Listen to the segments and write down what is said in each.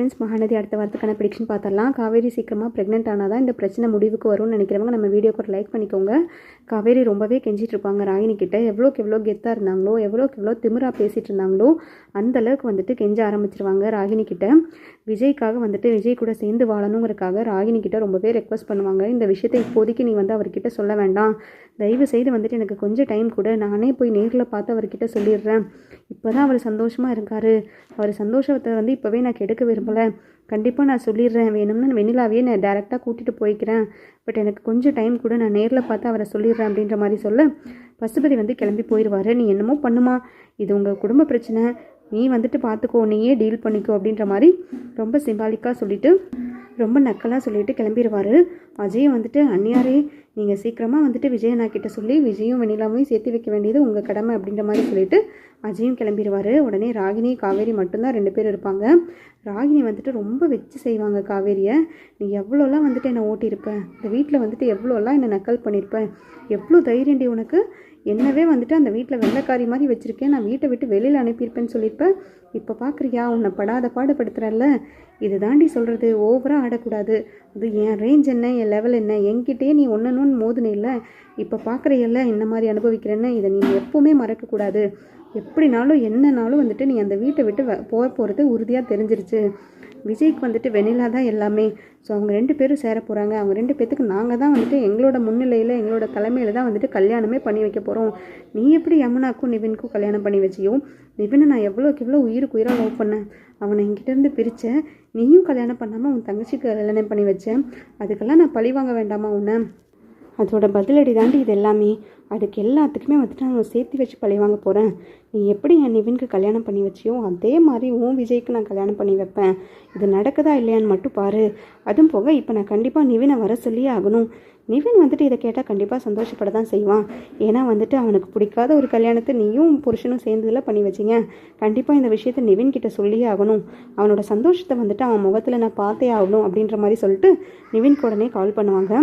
Friends Mahanadi அடுத்த வாரத்துக்கான prediction பார்த்துடலாம். காவேரி சீக்கிரமாக ப்ரெக்னென்ட் ஆனால் தான் இந்த பிரச்சனை முடிவுக்கு வரும்னு நினைக்கிறவங்க நம்ம வீடியோக்கு ஒரு லைக் பண்ணிக்கோங்க. காவேரி ரொம்பவே கெஞ்சிட்டு இருப்பாங்க ராகினி கிட்ட. எவ்வளோக்கு எவ்வளோ கெத்தாக இருந்தாங்களோ எவ்வளோக்கு எவ்வளோ திமிராக பேசிகிட்டு இருந்தாங்களோ அந்த அளவுக்கு வந்துட்டு கெஞ்ச ஆரம்பிச்சிருவாங்க ராகினி கிட்ட. விஜய்க்காக வந்துட்டு விஜய் கூட சேர்ந்து வாழணுங்கிறக்காக ராகினி கிட்ட ரொம்பவே ரெக்வஸ்ட் பண்ணுவாங்க. இந்த விஷயத்தை இப்போதைக்கு நீ வந்து அவர்கிட்ட சொல்ல வேண்டாம். தயவு செய்து வந்துட்டு எனக்கு கொஞ்சம் டைம் கூட. நானே போய் நேரில் பார்த்து அவர்கிட்ட சொல்லிடுறேன். இப்போ தான் அவர் சந்தோஷமாக இருக்கார். அவர் சந்தோஷத்தை வந்து இப்போவே நான் கெடுக்க விரும்பலை. கண்டிப்பாக நான் சொல்லிடுறேன். வேணும்னு வெண்ணிலாவே நான் டேரெக்டாக கூட்டிகிட்டு போய்க்கிறேன். பட் எனக்கு கொஞ்சம் டைம் கூட. நான் நேரில் பார்த்து அவரை சொல்லிடுறேன் அப்படின்ற மாதிரி சொல்ல பசுபதி வந்து கிளம்பி போயிடுவார் நீ என்னமோ பண்ணுமா? இது உங்கள் குடும்ப பிரச்சனை. நீ வந்துட்டு பார்த்துக்கோ. நீயே டீல் பண்ணிக்கோ அப்படின்ற மாதிரி ரொம்ப சிம்பாலிக்காக சொல்லிவிட்டு ரொம்ப நக்கலாக சொல்லிட்டு கிளம்பிடுவார் அஜயும் வந்துட்டு அந்நியாரே நீங்கள் சீக்கிரமாக வந்துட்டு விஜயண்ணா கிட்ட சொல்லி விஜயும் வெண்ணிலாவையும் சேர்த்து வைக்க வேண்டியது உங்கள் கடமை அப்படின்ற மாதிரி சொல்லிட்டு அஜயும் கிளம்பிடுவார் உடனே ராகினி காவேரி மட்டும்தான் ரெண்டு பேர் இருப்பாங்க. ராகினி வந்துட்டு ரொம்ப வச்சு செய்வாங்க காவேரியை. நீ எவ்வளோலாம் வந்துட்டு என்னை ஓட்டியிருப்பேன் இந்த வீட்டில் வந்துட்டு எவ்வளோலாம் என்னை நக்கல் பண்ணியிருப்பேன் எவ்வளோ தைரியண்டி உனக்கு? என்னவே வந்துட்டு அந்த வீட்டில் வெள்ளைக்காரி மாதிரி வச்சுருக்கேன். நான் வீட்டை விட்டு வெளியில் அனுப்பியிருப்பேன்னு சொல்லியிருப்பேன் இப்போ பார்க்குறியா உன்னை படாத பாடுபடுத்துகிறல்ல இது தாண்டி சொல்கிறது ஓவராக ஆடக்கூடாது. அது என் ரேஞ்ச் என்ன என் லெவல் என்ன? என்கிட்டயே நீ ஒன்று மோதுனே இல்லை இப்போ பார்க்குறையல்ல இந்த மாதிரி அனுபவிக்கிறேன்னு? இதை நீ எப்போவுமே மறக்கக்கூடாது. எப்படினாலும் என்னனாலும் வந்துட்டு நீ அந்த வீட்டை விட்டு வ- போக போகிறது உறுதியாக தெரிஞ்சிருச்சு. விஜய்க்கு வந்துட்டு வெண்ணிலா தான் எல்லாமே. ஸோ அவங்க ரெண்டு பேரும் சேர போகிறாங்க அவங்க ரெண்டு பேத்துக்கு நாங்கள் தான் வந்துட்டு எங்களோட முன்னிலையில் எங்களோட தலைமையில் தான் வந்துட்டு கல்யாணமே பண்ணி வைக்க போகிறோம் நீ எப்படி யமுனாக்கும் நிவினுக்கும் கல்யாணம் பண்ணி வச்சியோ? நிவினை நான் எவ்வளோக்கு எவ்வளோ உயிருக்கு உயிராக லவ் பண்ணேன். அவனை என்கிட்டேருந்து பிரித்தேன் நீயும் கல்யாணம் பண்ணாமல் உன் தங்கச்சிக்கு கல்யாணம் பண்ணி வச்சேன். அதுக்கெல்லாம் நான் பழி வாங்க வேண்டாமா உன்னை? அதோட பதிலடி தாண்டி இது எல்லாமே. அதுக்கு எல்லாத்துக்குமே வந்துட்டு நான் சேர்த்து வச்சு பழி வாங்க போகிறேன் நீ எப்படி என் நிவினுக்கு கல்யாணம் பண்ணி வச்சியோ அதே மாதிரி உன் விஜய்க்கு நான் கல்யாணம் பண்ணி வைப்பேன். இது நடக்குதா இல்லையான்னு மட்டும் பாரு. அதுவும் போக இப்போ நான் கண்டிப்பாக நிவினை வர சொல்லியே ஆகணும். நிவின் வந்துட்டு இதை கேட்டால் கண்டிப்பாக சந்தோஷப்பட தான் செய்வான். ஏன்னா வந்துட்டு அவனுக்கு பிடிக்காத ஒரு கல்யாணத்தை நீயும் புருஷனும் சேர்ந்ததில் பண்ணி வச்சிங்க. கண்டிப்பாக இந்த விஷயத்தை நிவின் கிட்ட சொல்லியே ஆகணும். அவனோட சந்தோஷத்தை வந்துட்டு அவன் முகத்தில் நான் பார்த்தே ஆகணும் அப்படின்ற மாதிரி சொல்லிட்டு நிவின் உடனே கால் பண்ணுவாங்க.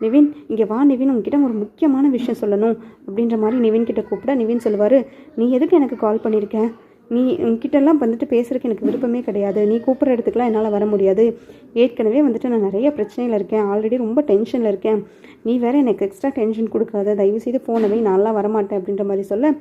நிவின் இங்கே வா நிவின் உங்ககிட்ட ஒரு முக்கியமான விஷயம் சொல்லணும். அப்படின்ற மாதிரி நிவின் கிட்ட கூப்பிட நிவின் சொல்லுவார் நீ எதுக்கு எனக்கு கால் பண்ணியிருக்க நீ உங்ககிட்டலாம் வந்துட்டு பேசுறதுக்கு எனக்கு விருப்பமே கிடையாது. நீ கூப்பிட்ற இடத்துக்குலாம் என்னால் வர முடியாது. ஏற்கனவே வந்துட்டு நான் நிறைய பிரச்சனையில் இருக்கேன். ஆல்ரெடி ரொம்ப டென்ஷனில் இருக்கேன். நீ வேற எனக்கு எக்ஸ்ட்ரா டென்ஷன் கொடுக்காத. தயவு செய்து நான்லாம் வரமாட்டேன். அப்படின்ற மாதிரி சொல்ல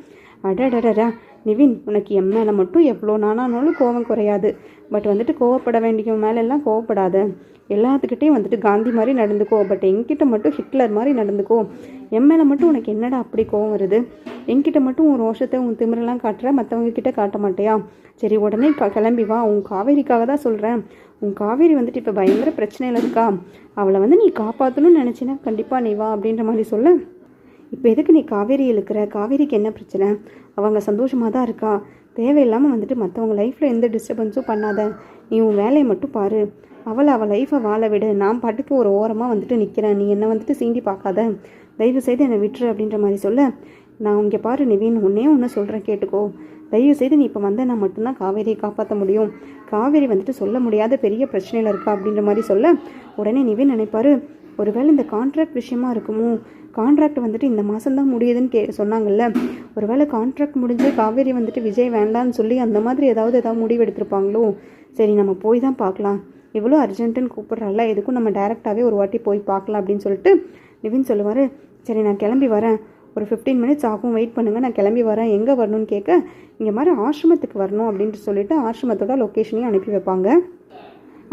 அடடடடா. நிவின் உனக்கு என் மேலே மட்டும் எவ்வளோ நானானாலும் கோவம் குறையாது. பட் வந்துட்டு கோவப்பட வேண்டிய மேலெல்லாம் கோவப்படாத. எல்லாத்துக்கிட்டையும் வந்துட்டு காந்தி மாதிரி நடந்துக்கோ. பட் என்கிட்ட மட்டும் ஹிட்லர் மாதிரி நடந்துக்கோ. என் மேலே மட்டும் உனக்கு என்னடா அப்படி கோவம் வருது? என்கிட்ட மட்டும் உன் ரோஷத்தை உன் திமிரெல்லாம் காட்டுற மற்றவங்க கிட்ட காட்ட மாட்டியா? சரி உடனே க- கிளம்பி வா. உன் காவேரிக்காக தான் சொல்கிறேன் உன் காவேரி வந்துட்டு இப்போ பயங்கர பிரச்சனையில் இருக்கா. அவளை வந்து நீ காப்பாற்றணும்னு நினச்சினா கண்டிப்பாக நீ வா அப்படின்ற மாதிரி சொல்ல. இப்போ எதுக்கு நீ காவேரி இழுக்கிற காவேரிக்கு என்ன பிரச்சனை? அவங்க சந்தோஷமாக தான் இருக்கா? தேவையில்லாமல் வந்துட்டு மற்றவங்க லைஃப்பில் எந்த டிஸ்டர்பன்ஸும் பண்ணாத. நீ உன் வேலையை மட்டும் பாரு. அவளை அவள் லைஃப்பை வாழ விடு. நான் பாட்டுக்கு ஒரு ஓரமாக வந்துட்டு நிற்கிறேன் நீ என்னை வந்துட்டு சீண்டி பார்க்காத. தயவு செய்து என்னை விட்டுரு அப்படின்ற மாதிரி சொல்ல. நான் இங்கே பாரு நிவின் ஒன்றே ஒன்று சொல்கிறேன் கேட்டுக்கோ. தயவு செய்து நீ இப்போ வந்தேன்னா மட்டும்தான் காவேரியை காப்பாற்ற முடியும். காவேரி வந்துட்டு சொல்ல முடியாத பெரிய பிரச்சனையில் இருக்கா அப்படின்ற மாதிரி சொல்ல. உடனே நிவின் நினைப்பாரு ஒருவேளை இந்த கான்ட்ராக்ட் விஷயமா இருக்குமோ? கான்ட்ராக்ட் வந்துட்டு இந்த மாதம் தான் முடியுதுன்னு கே சொன்னாங்கல்ல. ஒருவேளை கான்ட்ராக்ட் முடிஞ்சு காவேரி வந்துட்டு விஜய் வேண்டான்னு சொல்லி அந்த மாதிரி ஏதாவது ஏதாவது முடிவு எடுத்திருப்பாங்களோ? சரி நம்ம போய் தான் பார்க்கலாம். இவ்வளோ அர்ஜென்ட்டுன்னு கூப்பிட்றால எதுக்கும் நம்ம டேரெக்டாகவே ஒரு வாட்டி போய் பார்க்கலாம் அப்படின்னு சொல்லிட்டு நிவின் சொல்லுவார். சரி நான் கிளம்பி வரேன். ஒரு ஃபிஃப்டீன் மினிட்ஸ் ஆகும். வெயிட் பண்ணுங்கள் நான் கிளம்பி வரேன். எங்கே வரணும்னு கேட்க இங்கே மாதிரி ஆசிரமத்துக்கு வரணும் அப்படின்ட்டு சொல்லிட்டு ஆசிரமத்தோட லொக்கேஷனையும் அனுப்பி வைப்பாங்க.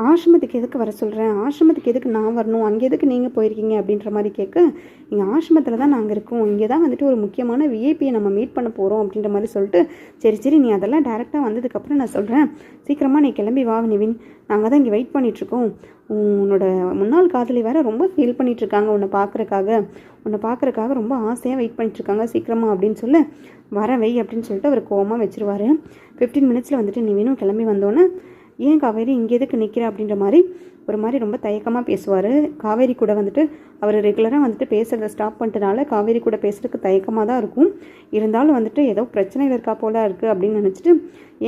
ஆசிரமத்துக்கு எதுக்கு வர சொல்கிறேன் ஆசிரமத்துக்கு எதுக்கு நான் வரணும்? அங்கே எதுக்கு நீங்கள் போயிருக்கீங்க? அப்படின்ற மாதிரி கேட்க இங்கே ஆசிரமத்தில் தான் நாங்கள் இருக்கோம். இங்கே தான் வந்துட்டு ஒரு முக்கியமான விஐபியை நம்ம மீட் பண்ண போகிறோம் அப்படின்ற மாதிரி சொல்லிட்டு சரி சரி நீ அதெல்லாம் டேரெக்டாக வந்ததுக்கப்புறம் நான் சொல்கிறேன் சீக்கிரமாக நீ கிளம்பி வா நிவின். நாங்கள் தான் இங்கே வெயிட் பண்ணிகிட்ருக்கோம் உன்னோட முன்னாள் காதலி வேற ரொம்ப ஃபீல் பண்ணிகிட்ருக்காங்க உன்னை பார்க்குறக்காக உன்னை பார்க்குறக்காக ரொம்ப ஆசையாக வெயிட் பண்ணிகிட்ருக்காங்க சீக்கிரமாக அப்படின்னு சொல்லி. வர வை. அப்படின்னு சொல்லிட்டு அவர் கோவமாக வச்சுருவார். ஃபிஃப்டீன் மினிட்ஸில் வந்துட்டு நிவினும் கிளம்பி வந்தோன்னே ஏன் காவேரி இங்கே எதுக்கு நிற்கிற அப்படின்ற மாதிரி ஒரு மாதிரி ரொம்ப தயக்கமாக பேசுவார். காவேரி கூட வந்துட்டு அவர் ரெகுலராக வந்துட்டு பேசுகிறத ஸ்டாப் பண்ணிட்டனால காவேரி கூட பேசுகிறதுக்கு தயக்கமாக தான் இருக்கும். இருந்தாலும் வந்துட்டு ஏதோ பிரச்சனையில் இருக்கா போல இருக்குது அப்படின்னு நினச்சிட்டு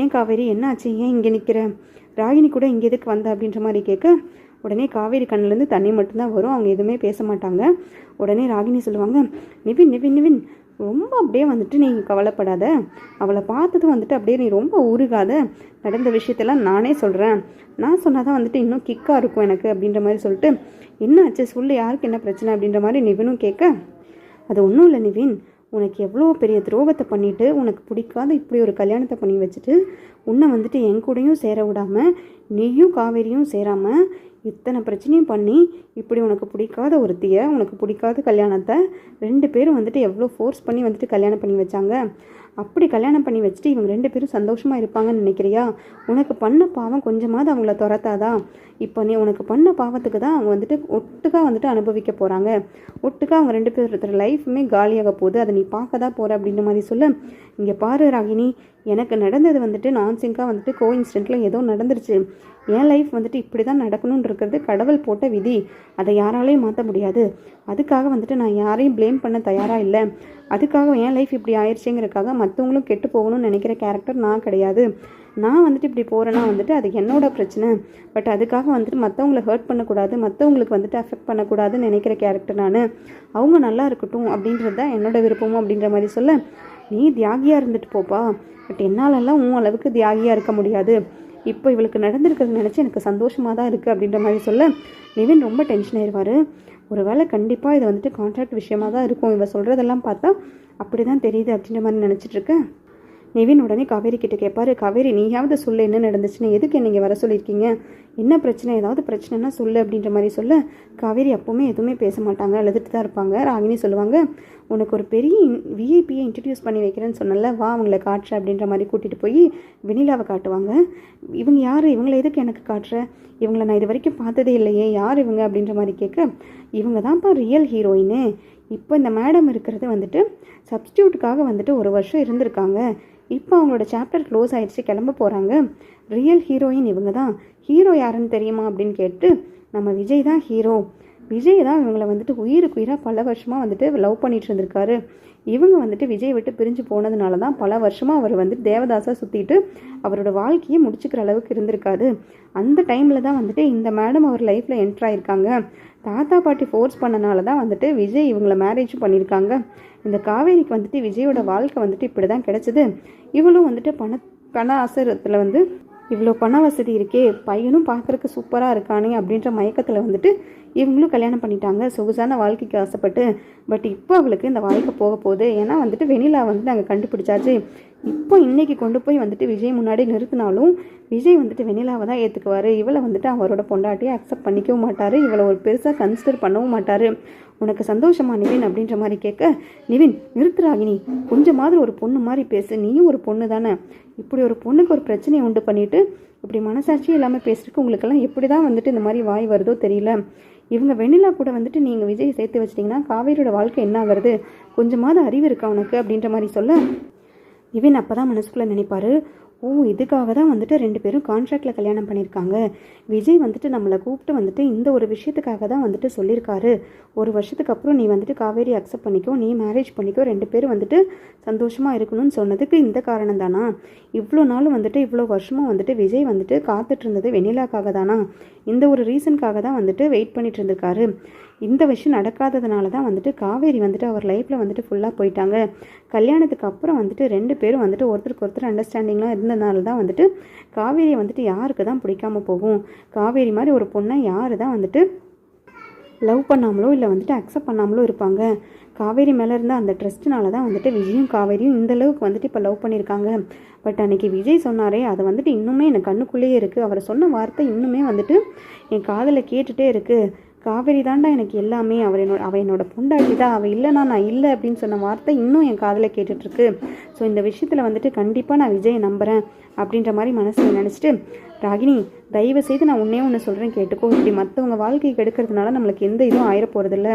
ஏன் காவேரி என்னாச்சு? ஏன் இங்கே நிற்கிற ராகினி கூட இங்கே எதுக்கு வந்த? அப்படின்ற மாதிரி கேட்க உடனே காவேரி கண்ணுலேருந்து தண்ணி மட்டும்தான் வரும். அவங்க எதுவுமே பேச மாட்டாங்க. உடனே ராகினி சொல்லுவாங்க நிவின் நிவின் நிவின் ரொம்ப அப்படியே வந்துட்டு நீ கவலைப்படாத. அவளை பார்த்தது வந்துட்டு அப்படியே நீ ரொம்ப உருகாத நடந்த விஷயத்தெல்லாம் நானே சொல்கிறேன் நான் சொன்னாதான் வந்துட்டு இன்னும் கிக்காக இருக்கும் எனக்கு அப்படின்ற மாதிரி சொல்லிட்டு என்ன ஆச்சு சொல்லு யாருக்கு என்ன பிரச்சனை? அப்படின்ற மாதிரி நிவினும் கேட்க அது ஒன்றும் இல்லை நிவின். உனக்கு எவ்வளோ பெரிய துரோகத்தை பண்ணிவிட்டு உனக்கு பிடிக்காத இப்படி ஒரு கல்யாணத்தை பண்ணி வச்சுட்டு உன்னை வந்துட்டு என் கூடயும் சேர விடாமல் நீயும் காவேரியும் சேராமல் இத்தனை பிரச்சனையும் பண்ணி இப்படி உனக்கு பிடிக்காத ஒருத்தியை உனக்கு பிடிக்காத கல்யாணத்தை ரெண்டு பேரும் வந்துட்டு எவ்வளோ ஃபோர்ஸ் பண்ணி வந்துட்டு கல்யாணம் பண்ணி வச்சாங்க. அப்படி கல்யாணம் பண்ணி வச்சுட்டு இவங்க ரெண்டு பேரும் சந்தோஷமாக இருப்பாங்கன்னு நினைக்கிறியா? உனக்கு பண்ண பாவம் கொஞ்சமாவது அவங்கள துரத்தாதான் இப்போ நீ உனக்கு பண்ண பாவத்துக்கு தான் அவங்க வந்துட்டு ஒட்டுக்கா வந்துட்டு அனுபவிக்க போகிறாங்க ஒட்டுக்கா அவங்க ரெண்டு பேர் லைஃப்புமே காலியாக போகுது. அதை நீ பார்க்க தான் போகிற அப்படின்ற மாதிரி சொல்ல. இங்கே பாரு ராகினி எனக்கு நடந்தது வந்துட்டு நான்சிங்காக வந்துட்டு கோ இன்சிடெண்ட்டில் ஏதோ நடந்துருச்சு. என் லைஃப் வந்துட்டு இப்படி தான் நடக்கணும்னு இருக்கிறது கடவுள் போட்ட விதி. அதை யாராலையும் மாற்ற முடியாது. அதுக்காக வந்துட்டு நான் யாரையும் ப்ளேம் பண்ண தயாராக இல்லை. அதுக்காக என் லைஃப் இப்படி ஆயிடுச்சுங்கிறதுக்காக மற்றவங்களும் கெட்டு போகணும்னு நினைக்கிற கேரக்டர் நான் கிடையாது. நான் வந்துட்டு இப்படி போகிறேன்னா வந்துட்டு அது என்னோட பிரச்சனை. பட் அதுக்காக வந்துட்டு மற்றவங்கள ஹர்ட் பண்ணக்கூடாது மற்றவங்களுக்கு வந்துட்டு அஃபெக்ட் பண்ணக்கூடாதுன்னு நினைக்கிற கேரக்டர் நான். அவங்க நல்லா இருக்கட்டும் அப்படின்றது தான் என்னோட விருப்பமும் அப்படின்ற மாதிரி சொல்ல. நீ தியாகியாக இருந்துட்டு போப்பா. பட் என்னாலெல்லாம் உன் அளவுக்கு தியாகியாக இருக்க முடியாது. இப்போ இவளுக்கு நடந்திருக்கிறது நினச்சி எனக்கு சந்தோஷமாக தான் இருக்குது அப்படின்ற மாதிரி சொல்ல நிவின் ரொம்ப டென்ஷன் ஆயிடுவார் ஒரு வேளை கண்டிப்பாக இது வந்துட்டு கான்ட்ராக்ட் விஷயமாக தான் இருக்கும். இவ சொல்கிறதெல்லாம் பார்த்தா அப்படி தான் தெரியுது அப்படின்ற மாதிரி நினச்சிட்டு இருக்கேன் நிவின் உடனே காவேரி கிட்ட கேட்பாரு காவேரி நீயாவது சொல்லு என்ன நடந்துச்சுன்னு எதுக்கு நீங்கள் வர சொல்லியிருக்கீங்க? என்ன பிரச்சனை? ஏதாவது பிரச்சனைனா சொல்லு அப்படின்ற மாதிரி சொல்ல காவேரி அப்போவுமே எதுவுமே பேச மாட்டாங்க எழுதிட்டு தான் இருப்பாங்க. ராகினி சொல்லுவாங்க உனக்கு ஒரு பெரிய விஐபியை இன்ட்ரடியூஸ் பண்ணி வைக்கிறேன்னு சொன்னல வா அவங்கள காட்டுற அப்படின்ற மாதிரி கூட்டிகிட்டு போய் வெனிலாவை காட்டுவாங்க. இவங்க யார்? இவங்கள எதுக்கு எனக்கு காட்டுற? இவங்கள நான் இது வரைக்கும் பார்த்ததே இல்லையே யார் இவங்க? அப்படின்ற மாதிரி கேட்க இவங்க தான்ப்பா ரியல் ஹீரோயின்னு இப்போ இந்த மேடம் இருக்கிறது வந்துட்டு சப்ஸ்டியூட்டுக்காக வந்துட்டு ஒரு வருஷம் இருந்திருக்காங்க. இப்போ அவங்களோட சாப்டர் க்ளோஸ் ஆகிடுச்சு கிளம்ப போகிறாங்க ரியல் ஹீரோயின் இவங்க தான் ஹீரோ யாருன்னு தெரியுமா அப்படின்னு கேட்டு நம்ம விஜய் தான் ஹீரோ விஜய் தான் இவங்களை வந்துட்டு உயிருக்கு உயிராக பல வருஷமாக வந்துட்டு லவ் பண்ணிகிட்டு இருந்திருக்காரு. இவங்க வந்துட்டு விஜய் விட்டு பிரிஞ்சு போனதுனால தான் பல வருஷமாக அவர் வந்து தேவதாஸாக சுற்றிட்டு அவரோட வாழ்க்கையை முடிச்சுக்கிற அளவுக்கு இருந்திருக்காரு. அந்த டைமில் தான் வந்துட்டு இந்த மேடம் அவர் லைஃப்பில் என்ட்ரு ஆயிருக்காங்க. தாத்தா பாட்டி ஃபோர்ஸ் பண்ணனால தான் வந்துட்டு விஜய் இவங்கள மேரேஜ் பண்ணியிருக்காங்க. இந்த காவேரிக்கு வந்துட்டு விஜயோட வாழ்க்கை வந்துட்டு இப்படி தான் கிடச்சிது. இவளும் வந்துட்டு பண பண ஆசிரத்தில் வந்து இவ்வளோ பண வசதி இருக்கே பையனும் பார்க்குறக்கு சூப்பராக இருக்கானே அப்படின்ற மயக்கத்தில் வந்துட்டு இவங்களும் கல்யாணம் பண்ணிட்டாங்க. சொகுசான வாழ்க்கைக்கு ஆசைப்பட்டு பட் இப்போ அவளுக்கு இந்த வாழ்க்கை போக போகுது. ஏன்னா வந்துட்டு வெனிலா வந்து நாங்கள் கண்டுபிடிச்சாச்சு. இப்போ இன்னைக்கு கொண்டு போய் வந்துட்டு விஜய் முன்னாடி நிறுத்தினாலும் விஜய் வந்துட்டு வெண்ணிலாவை தான் ஏற்றுக்குவார் இவளை வந்துட்டு அவரோட பொண்டாட்டியை அக்செப்ட் பண்ணிக்கவும் மாட்டார். இவளை ஒரு பெருசாக கன்சிடர் பண்ணவும் மாட்டார். உனக்கு சந்தோஷமா நிவின் அப்படின்ற மாதிரி கேட்க நிவின் நிருத்ராகினி கொஞ்சம் மாதிரி ஒரு பொண்ணு மாதிரி பேசு. நீயும் ஒரு பொண்ணு தானே. இப்படி ஒரு பொண்ணுக்கு ஒரு பிரச்சனையை உண்டு பண்ணிவிட்டு இப்படி மனசாட்சி இல்லாமல் பேசுகிறதுக்கு உங்களுக்கெல்லாம் எப்படி தான் வந்துட்டு இந்த மாதிரி வாய் வருதோ தெரியல. இவங்க வெண்ணிலா கூட வந்துட்டு நீங்கள் விஜய் சேர்த்து வச்சிட்டிங்கன்னா காவேரியோட வாழ்க்கை என்ன ஆகிறது? கொஞ்சமாவது அறிவு இருக்கா உனக்கு அப்படின்ற மாதிரி சொல்ல இவன் அப்போ தான் மனசுக்குள்ளே நினைப்பாரு. ஓ இதுக்காக தான் வந்துட்டு ரெண்டு பேரும் கான்ட்ராக்டில் கல்யாணம் பண்ணியிருக்காங்க. விஜய் வந்துட்டு நம்மளை கூப்பிட்டு வந்துட்டு இந்த ஒரு விஷயத்துக்காக தான் வந்துட்டு சொல்லியிருக்காரு. ஒரு வருஷத்துக்கு அப்புறம் நீ வந்துட்டு காவேரி அக்செப்ட் பண்ணிக்கோ நீ மேரேஜ் பண்ணிக்கோ ரெண்டு பேரும் வந்துட்டு சந்தோஷமாக இருக்கணும்னு சொன்னதுக்கு இந்த காரணம் தானா? இவ்வளோ நாளும் வந்துட்டு இவ்வளோ வருஷமும் வந்துட்டு விஜய் வந்துட்டு காத்துட்டு இருந்தது வெண்ணிலாக்காக தானா? இந்த ஒரு ரீசனுக்காக தான் வந்துட்டு வெயிட் பண்ணிட்டு இருந்திருக்காரு. இந்த விஷயம் நடக்காததுனால தான் வந்துட்டு காவேரி வந்துட்டு அவர் லைஃப்பில் வந்துட்டு ஃபுல்லாக போயிட்டாங்க. கல்யாணத்துக்கு அப்புறம் வந்துட்டு ரெண்டு பேரும் வந்துட்டு ஒருத்தருக்கு ஒருத்தர் அண்டர்ஸ்டாண்டிங்லாம் இருந்ததுனால தான் வந்துட்டு காவேரியை வந்துட்டு யாருக்கு தான் பிடிக்காம போகும்? காவேரி மாதிரி ஒரு பொண்ணை யார் தான் வந்துட்டு லவ் பண்ணாமலோ இல்லை வந்துட்டு அக்செப்ட் பண்ணாமலோ இருப்பாங்க? காவேரி மேலே இருந்த அந்த ட்ரஸ்ட்னால தான் வந்துட்டு விஜயும் காவேரியும் இந்த அளவுக்கு வந்துட்டு இப்போ லவ் பண்ணியிருக்காங்க. பட் அன்னைக்கு விஜய் சொன்னாரே அது வந்துட்டு இன்னுமே எனக்கு கண்ணுக்குள்ளேயே இருக்குது அவர் சொன்ன வார்த்தை இன்னுமே வந்துட்டு என் காதில் கேட்டுகிட்டே இருக்குது காவேரி தாண்டா எனக்கு எல்லாமே. அவர் என்னோட அவள் என்னோட பொண்டாட்டி தான். அவள் இல்லைனா நான் இல்லை அப்படின்னு சொன்ன வார்த்தை இன்னும் என் காதில் கேட்டுட்ருக்கு. ஸோ இந்த விஷயத்தில் வந்துட்டு கண்டிப்பாக நான் விஜயை நம்புகிறேன் அப்படின்ற மாதிரி மனசில் நினச்சிட்டு ராகினி தயவு செய்து நான் உன்னே ஒன்று சொல்கிறேன் கேட்டுக்கோ. இப்படி மற்றவங்க வாழ்க்கையை கெடுக்கிறதுனால நம்மளுக்கு எந்த இதுவும் ஆயிரப்போகிறதில்ல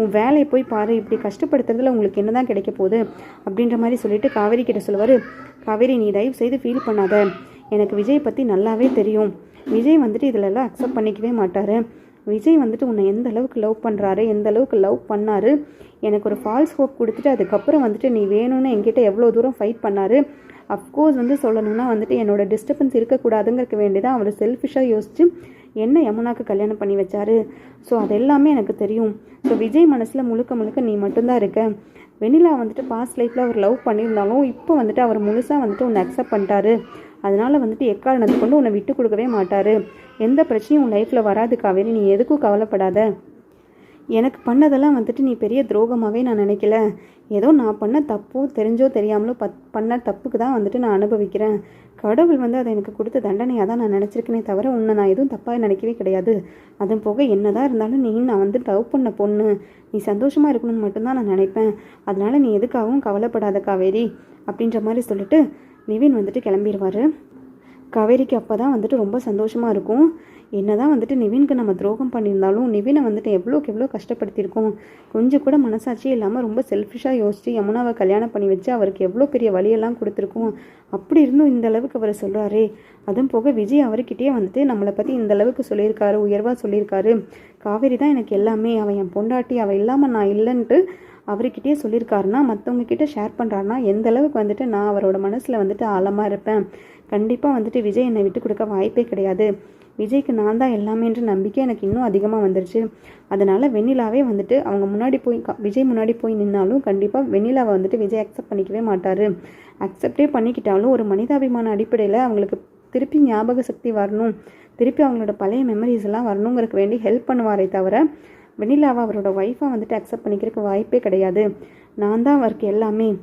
உன் வேலையை போய் பாரு. இப்படி கஷ்டப்படுத்துறதுல உங்களுக்கு என்ன தான் கிடைக்க போகுது அப்படின்ற மாதிரி சொல்லிட்டு காவேரி கிட்ட சொல்லுவார். காவேரி நீ தயவு செய்து ஃபீல் பண்ணாத. எனக்கு விஜய் பற்றி நல்லாவே தெரியும். விஜய் வந்துட்டு இதிலெல்லாம் அக்செப்ட் பண்ணிக்கவே மாட்டார். விஜய் வந்துட்டு உன்னை எந்த அளவுக்கு லவ் பண்ணுறாரு எந்த அளவுக்கு லவ் பண்ணாரு எனக்கு ஒரு ஃபால்ஸ் ஹோப் கொடுத்துட்டு அதுக்கப்புறம் வந்துட்டு நீ வேணும்னு என்கிட்ட எவ்வளோ தூரம் ஃபைட் பண்ணாரு அஃப்கோர்ஸ் வந்து சொல்லணும்னா வந்துட்டு என்னோட டிஸ்டர்பன்ஸ் இருக்கக்கூடாதுங்கிறக்க வேண்டியதான் அவர் செல்ஃபிஷாக யோசிச்சு என்ன யமுனாக்கு கல்யாணம் பண்ணி வச்சாரு. ஸோ அது எல்லாமே எனக்கு தெரியும். ஸோ விஜய் மனசில் முழுக்க முழுக்க நீ மட்டும்தான் இருக்க. வெண்ணிலா வந்துட்டு பாஸ்ட் லைஃப்பில் அவர் லவ் பண்ணியிருந்தாலும் இப்போ வந்துட்டு அவர் முழுசாக வந்துட்டு உன்னை அக்செப்ட் பண்ணிட்டாரு. அதனால் வந்துட்டு எக்காரணத்தை கொண்டு உன்னை விட்டு கொடுக்கவே மாட்டார். எந்த பிரச்சனையும் உன் லைஃப்பில் வராது காவேரி. நீ எதுக்கும் கவலைப்படாத. எனக்கு பண்ணதெல்லாம் வந்துட்டு நீ பெரிய துரோகமாகவே நான் நினைக்கல. ஏதோ நான் பண்ண தப்போ தெரிஞ்சோ தெரியாமலோ பத் பண்ண தப்புக்கு தான் வந்துட்டு நான் அனுபவிக்கிறேன். கடவுள் வந்து அதை எனக்கு கொடுத்த தண்டனையாக தான் நான் நினச்சிருக்கேனே தவிர உன்னை நான் எதுவும் தப்பாக நினைக்கவே கிடையாது. அதுவும் போக என்னதான் இருந்தாலும் நீ நான் வந்து லவ் பண்ண பொண்ணு. நீ சந்தோஷமாக இருக்கணும்னு மட்டும்தான் நான் நினைப்பேன். அதனால் நீ எதுக்காகவும் கவலைப்படாத காவேரி. அப்படின்ற மாதிரி சொல்லிட்டு நிவின் வந்துட்டு கிளம்பிடுவார் காவேரிக்கு அப்போ தான் வந்துட்டு ரொம்ப சந்தோஷமாக இருக்கும். என்ன தான் வந்துட்டு நிவினுக்கு நம்ம துரோகம் பண்ணியிருந்தாலும் நிவினை வந்துட்டு எவ்வளோக்கு எவ்வளோ கஷ்டப்படுத்தியிருக்கோம். கொஞ்சம் கூட மனசாட்சியே இல்லாமல் ரொம்ப செல்ஃபிஷாக யோசித்து யமுனாவை கல்யாணம் பண்ணி வச்சு அவருக்கு எவ்வளோ பெரிய வழியெல்லாம் கொடுத்துருக்கோம். அப்படி இருந்தும் இந்த அளவுக்கு அவர் சொல்கிறாரே அதுவும் போக விஜய் அவர்கிட்டயே வந்துட்டு நம்மளை பற்றி இந்த அளவுக்கு சொல்லியிருக்காரு உயர்வாக சொல்லியிருக்காரு. காவேரி தான் எனக்கு எல்லாமே. அவன் என் பொண்டாட்டி அவள் இல்லாமல் நான் இல்லைன்ட்டு அவர்கிட்டயே சொல்லியிருக்காருன்னா மற்றவங்க கிட்டே ஷேர் பண்ணுறாருன்னா எந்த அளவுக்கு வந்துட்டு நான் அவரோட மனசில் வந்துட்டு ஆழமாக இருப்பேன். கண்டிப்பாக வந்துட்டு விஜய் என்னை விட்டு கொடுக்க வாய்ப்பே கிடையாது. விஜய்க்கு நான் தான் எல்லாமேன்ற நம்பிக்கை எனக்கு இன்னும் அதிகமாக வந்துருச்சு. அதனால் வெண்ணிலாவே வந்துட்டு அவங்க முன்னாடி போய் விஜய் முன்னாடி போய் நின்னாலும் கண்டிப்பாக வெண்ணிலாவை வந்துட்டு விஜய் அக்செப்ட் பண்ணிக்கவே மாட்டார். அக்செப்டே பண்ணிக்கிட்டாலும் ஒரு மனிதாபிமான அடிப்படையில் அவங்களுக்கு திருப்பி ஞாபக சக்தி வரணும். திருப்பி அவங்களோட பழைய மெமரிஸ் எல்லாம் வரணுங்கிறதுக்கு வேண்டி ஹெல்ப் பண்ணுவாரே தவிர வெண்ணிலாவை அவரோட ஒய்ஃபாக வந்துட்டு அக்செப்ட் பண்ணிக்கிறதுக்கு வாய்ப்பே கிடையாது. நான் தான் அவருக்கு எல்லாமே.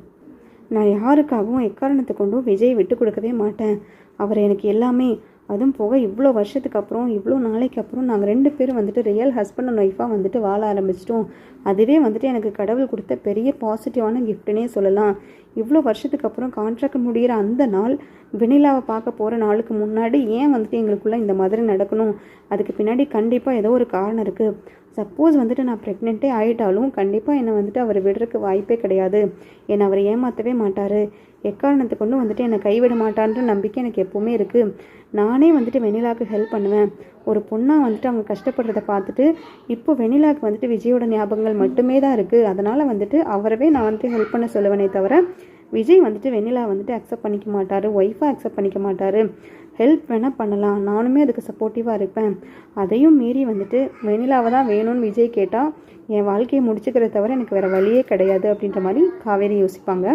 நான் யாருக்காகவும் எக்காரணத்தை கொண்டும் விஜய் விட்டு கொடுக்கவே மாட்டேன். அவர் எனக்கு எல்லாமே. அதுவும் போக இவ்வளோ வருஷத்துக்கு அப்புறம் இவ்வளோ நாளைக்கு அப்புறம் நாங்கள் ரெண்டு பேரும் வந்துட்டு ரியல் ஹஸ்பண்ட் அண்ட் ஒய்ஃபாக வந்துட்டு வாழ ஆரம்பிச்சிட்டோம். அதுவே வந்துட்டு எனக்கு கடவுள் கொடுத்த பெரிய பாசிட்டிவான கிஃப்ட்னே சொல்லலாம். இவ்வளோ வருஷத்துக்கு அப்புறம் கான்ட்ராக்ட் முடிகிற அந்த நாள் வெனிலாவை பார்க்க போகிற நாளுக்கு முன்னாடி ஏன் வந்துட்டு எங்களுக்குள்ளே இந்த மாதிரி நடக்கணும்? அதுக்கு பின்னாடி கண்டிப்பாக ஏதோ ஒரு காரணம் இருக்குது சப்போஸ் வந்துட்டு நான் ப்ரெக்னெண்ட்டே ஆகிட்டாலும் கண்டிப்பாக என்னை வந்துட்டு அவர் விடுறதுக்கு வாய்ப்பே கிடையாது. என்னை அவர் ஏமாற்றவே மாட்டார். எக்காரணத்தை கொண்டு வந்துட்டு என்னை கைவிட மாட்டான்ற நம்பிக்கை எனக்கு எப்போவுமே இருக்குது நானே வந்துட்டு வெண்ணிலாவுக்கு ஹெல்ப் பண்ணுவேன். ஒரு பொண்ணாக வந்துட்டு அவங்க கஷ்டப்படுறத பார்த்துட்டு இப்போ வெண்ணிலாவுக்கு வந்துட்டு விஜயோட ஞாபகங்கள் மட்டுமே தான் இருக்குது அதனால் வந்துட்டு அவரவே நான் வந்துட்டு ஹெல்ப் பண்ண சொல்லுவேனே தவிர விஜய் வந்துட்டு வெண்ணிலா வந்துட்டு அக்செப்ட் பண்ணிக்க மாட்டார். ஒய்ஃபாக அக்செப்ட் பண்ணிக்க மாட்டார். ஹெல்ப் வேணால் பண்ணலாம். நானுமே அதுக்கு சப்போர்ட்டிவாக இருப்பேன். அதையும் மீறி வந்துட்டு வெண்ணிலாவை தான் வேணும்னு விஜய் கேட்டால் என் வாழ்க்கையை முடிச்சுக்கிறத தவிர எனக்கு வேறு வழியே கிடையாது அப்படின்ற மாதிரி காவேரி யோசிப்பாங்க.